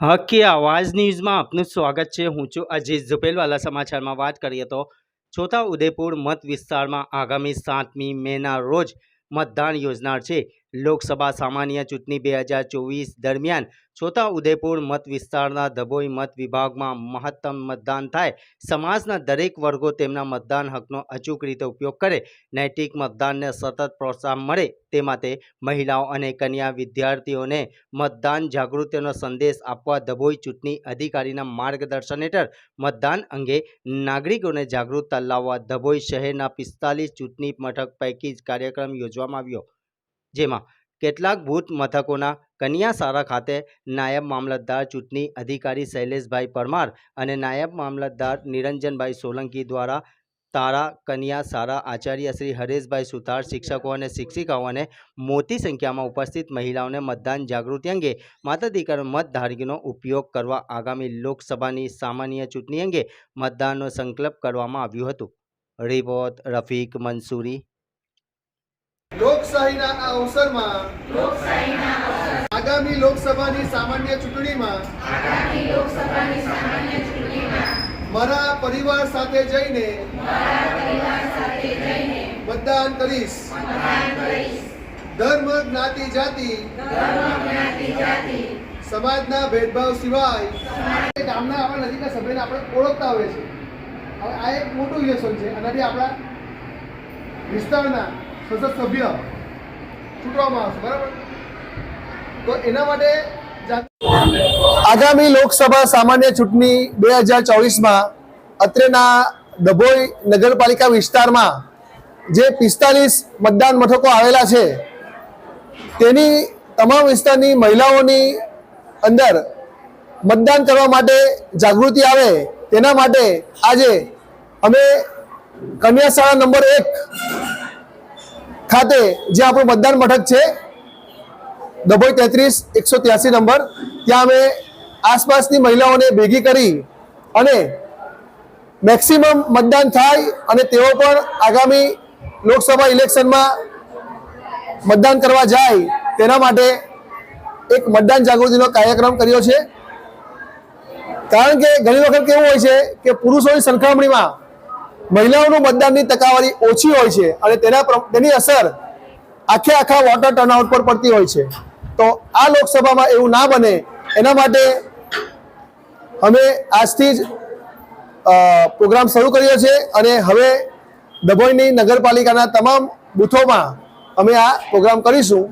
હકી આવાજ ન્યૂઝમાં આપનું સ્વાગત છે. હું છું અજીત ઝુપેલવાલા સમાચારમાં વાત કરીએ તો છોટા ઉદેપુર મત વિસ્તારમાં આગામી સાતમી મેના રોજ મતદાન યોજનાર છે. લોકસભા સામાન્ય ચૂંટણી બે હજાર ચોવીસ દરમિયાન છોટા ઉદયપુર મત વિસ્તારના ધભોઈ મત વિભાગમાં મહત્તમ મતદાન થાય. સમાજના દરેક વર્ગો તેમના મતદાન હકનો અચૂક રીતે ઉપયોગ કરે. નૈતિક મતદાનને સતત પ્રોત્સાહન મળે તે માટે મહિલાઓ અને કન્યા વિદ્યાર્થીઓને મતદાન જાગૃતિનો સંદેશ આપવા ધભોઈ ચૂંટણી અધિકારીના માર્ગદર્શન હેઠળ મતદાન અંગે નાગરિકોને જાગૃતતા લાવવા ધભોઈ શહેરના પિસ્તાલીસ ચૂંટણી મથક પૈકી જ કાર્યક્રમ યોજવામાં આવ્યો. જેમાં કેટલાક ભૂત મથકોના કન્યાસારા ખાતે નાયબ મામલતદાર ચૂંટણી અધિકારી શૈલેષભાઈ પરમાર અને નાયબ મામલતદાર નિરંજનભાઈ સોલંકી દ્વારા તારા કન્યા સારા આચાર્ય શ્રી હરેશભાઈ સુથાર, શિક્ષકો અને શિક્ષિકાઓ અને મોટી સંખ્યામાં ઉપસ્થિત મહિલાઓને મતદાન જાગૃતિ અંગે મતાધિકાર મતધારકીનો ઉપયોગ કરવા આગામી લોકસભાની સામાન્ય ચૂંટણી અંગે મતદાનનો સંકલ્પ કરવામાં આવ્યું હતું. રિપોર્ટ રફીક મંસૂરી. લોકશાહીના આ અવસરમાં આગામી લોકસભાની સામાન્ય ચૂંટણીમાં મારા પરિવાર સાથે જઈને મતદાન કરીશ. ધર્મ જ્ઞાતિ જાતિ સમાજના ભેદભાવ સિવાય ગામના આપણા નજીકના સભ્યને આપણે ઓળખતા હોય છે હવે આ એક મોટું ઇલેક્શન છે. આનાથી આપણા વિસ્તારના સંસદ સભ્ય ચૂંટવામાં આવશે, બરાબર? તો એના માટે આગામી લોકસભા સામાન્ય ચૂંટણી બે હજાર ચોવીસમાં અત્રેના ડભોઈ નગરપાલિકા વિસ્તારમાં જે પિસ્તાલીસ મતદાન મથકો આવેલા છે, તેની તમામ વિસ્તારની મહિલાઓની અંદર મતદાન કરવા માટે જાગૃતિ આવે, તેના માટે આજે અમે કન્યા શાળા નંબર એક ખાતે જે આપણું મતદાન મથક છે, ડભોઈ તેત્રીસ, એકસો ત્યાસી નંબર, ત્યાં અમે આસપાસની મહિલાઓને ભેગી કરી અને મેક્સિમમ મતદાન થાય અને તેઓ પણ આગામી લોકસભા ઇલેક્શનમાં મતદાન કરવા જાય તેના માટે એક મતદાન જાગૃતિનો કાર્યક્રમ કર્યો છે. કારણ કે ઘણી વખત કેવું હોય છે કે પુરુષોની સરખામણીમાં મહિલાઓનું મતદાનની ટકાવારી ઓછી હોય છે અને તેના તેની અસર આખે આખા વોટર ટર્નઆઉટ પર પડતી હોય છે. તો આ લોકસભામાં એવું ના બને. એના માટે અમે આજથી જ પ્રોગ્રામ શરૂ કર્યો છે અને હવે ડભોઈની નગરપાલિકાના તમામ બૂથોમાં અમે આ પ્રોગ્રામ કરીશું.